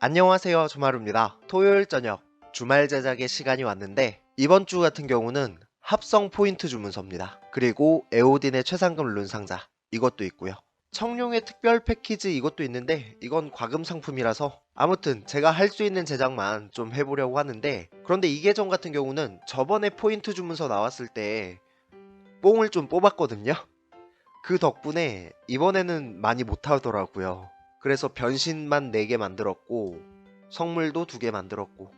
안녕하세요 조마루입니다. 토요일 저녁 주말 제작의 시간이 왔는데 이번 주 같은 경우는 합성 포인트 주문서입니다. 그리고 에오딘의 최상금 룬 상자 이것도 있고요. 청룡의 특별 패키지 이것도 있는데 이건 과금 상품이라서 아무튼 제가 할 수 있는 제작만 좀 해보려고 하는데 그런데 이 계정 같은 경우는 저번에 포인트 주문서 나왔을 때 뽕을 좀 뽑았거든요. 그 덕분에 이번에는 많이 못하더라고요 그래서 변신만 4개 만들었고 성물도 2개 만들었고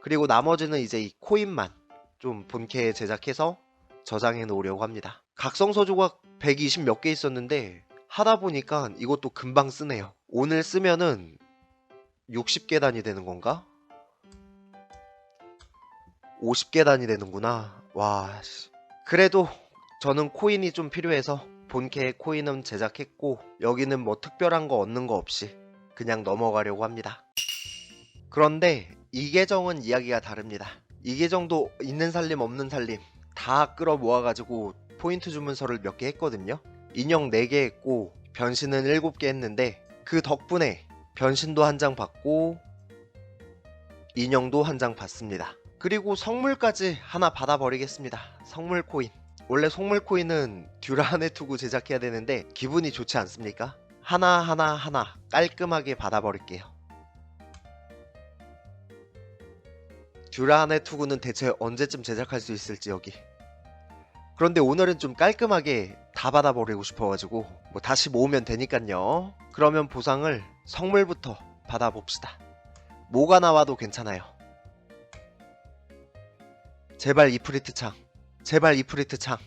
그리고 나머지는 이제 이 코인만 좀 본캐에 제작해서 저장해 놓으려고 합니다 각성서 조각 120 몇 개 있었는데 하다 보니까 이것도 금방 쓰네요 오늘 쓰면은 60계단이 되는 건가? 50계단이 되는구나 와 씨. 그래도 저는 코인이 좀 필요해서 본캐 코인은 제작했고 여기는 뭐 특별한 거 얻는 거 없이 그냥 넘어가려고 합니다. 그런데 이 계정은 이야기가 다릅니다. 이 계정도 있는 살림 없는 살림 다 끌어 모아가지고 포인트 주문서를 몇 개 했거든요. 인형 4개 했고 변신은 7개 했는데 그 덕분에 변신도 한 장 받고 인형도 한 장 받습니다. 그리고 성물까지 하나 받아버리겠습니다. 성물 코인. 원래 속물 코인은 듀라한의 투구 제작해야 되는데 기분이 좋지 않습니까? 하나하나 하나 깔끔하게 받아버릴게요. 듀라한의 투구는 대체 언제쯤 제작할 수 있을지 여기. 그런데 오늘은 좀 깔끔하게 다 받아버리고 싶어가지고 뭐 다시 모으면 되니깐요. 그러면 보상을 성물부터 받아봅시다. 뭐가 나와도 괜찮아요. 제발 이프리트 창. 제발 이프리트 창.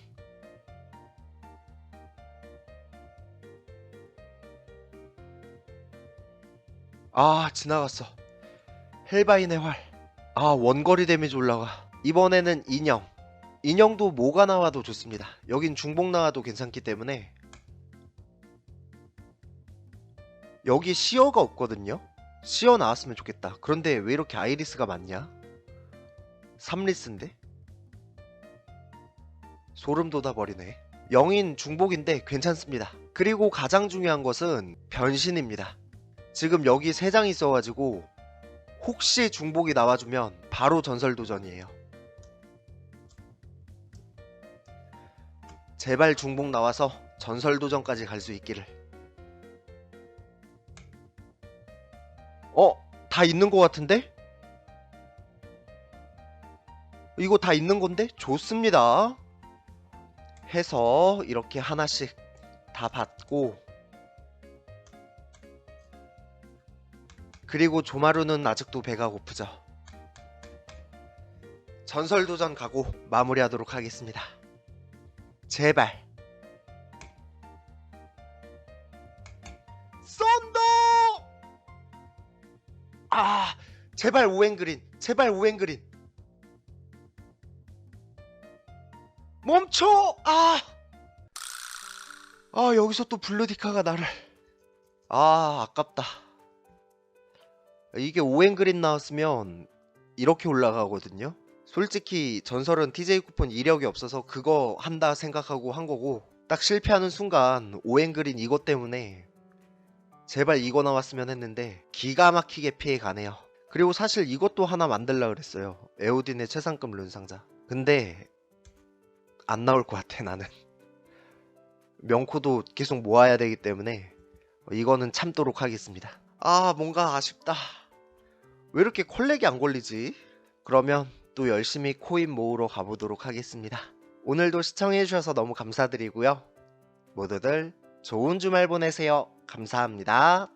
아 지나갔어. 헬바인의 활. 아 원거리 데미지 올라가. 이번에는 인형. 인형도 뭐가 나와도 좋습니다. 여긴 중복 나와도 괜찮기 때문에 여기 시어가 없거든요. 시어 나왔으면 좋겠다. 그런데 왜 이렇게 아이리스가 많냐? 3리스인데? 소름 돋아버리네. 영인 중복인데 괜찮습니다. 그리고 가장 중요한 것은 변신입니다. 지금 여기 3장 있어가지고 혹시 중복이 나와주면 바로 전설도전이에요. 제발 중복 나와서 전설도전까지 갈 수 있기를. 어? 다 있는 것 같은데? 이거 다 있는 건데? 좋습니다. 해서 이렇게 하나씩 다 받고 그리고 조마루는 아직도 배가 고프죠. 전설 도전 가고 마무리하도록 하겠습니다. 제발 썬더! 아 제발 우행그린 제발 우행그린 멈춰! 아! 아, 여기서 또 블루디카가 나를. 아, 아깝다. 이게 오행 그린 나왔으면 이렇게 올라가거든요. 솔직히 전설은 TJ 쿠폰 이력이 없어서 그거 한다 생각하고 한 거고 딱 실패하는 순간 오행 그린 이것 때문에 제발 이거 나왔으면 했는데 기가 막히게 피해 가네요. 그리고 사실 이것도 하나 만들라 그랬어요. 에오딘의 최상급 룬 상자. 근데 안 나올 것 같아 나는. 명코도 계속 모아야 되기 때문에 이거는 참도록 하겠습니다. 아 뭔가 아쉽다. 왜 이렇게 콜렉이 안 걸리지? 그러면 또 열심히 코인 모으러 가보도록 하겠습니다. 오늘도 시청해주셔서 너무 감사드리고요. 모두들 좋은 주말 보내세요. 감사합니다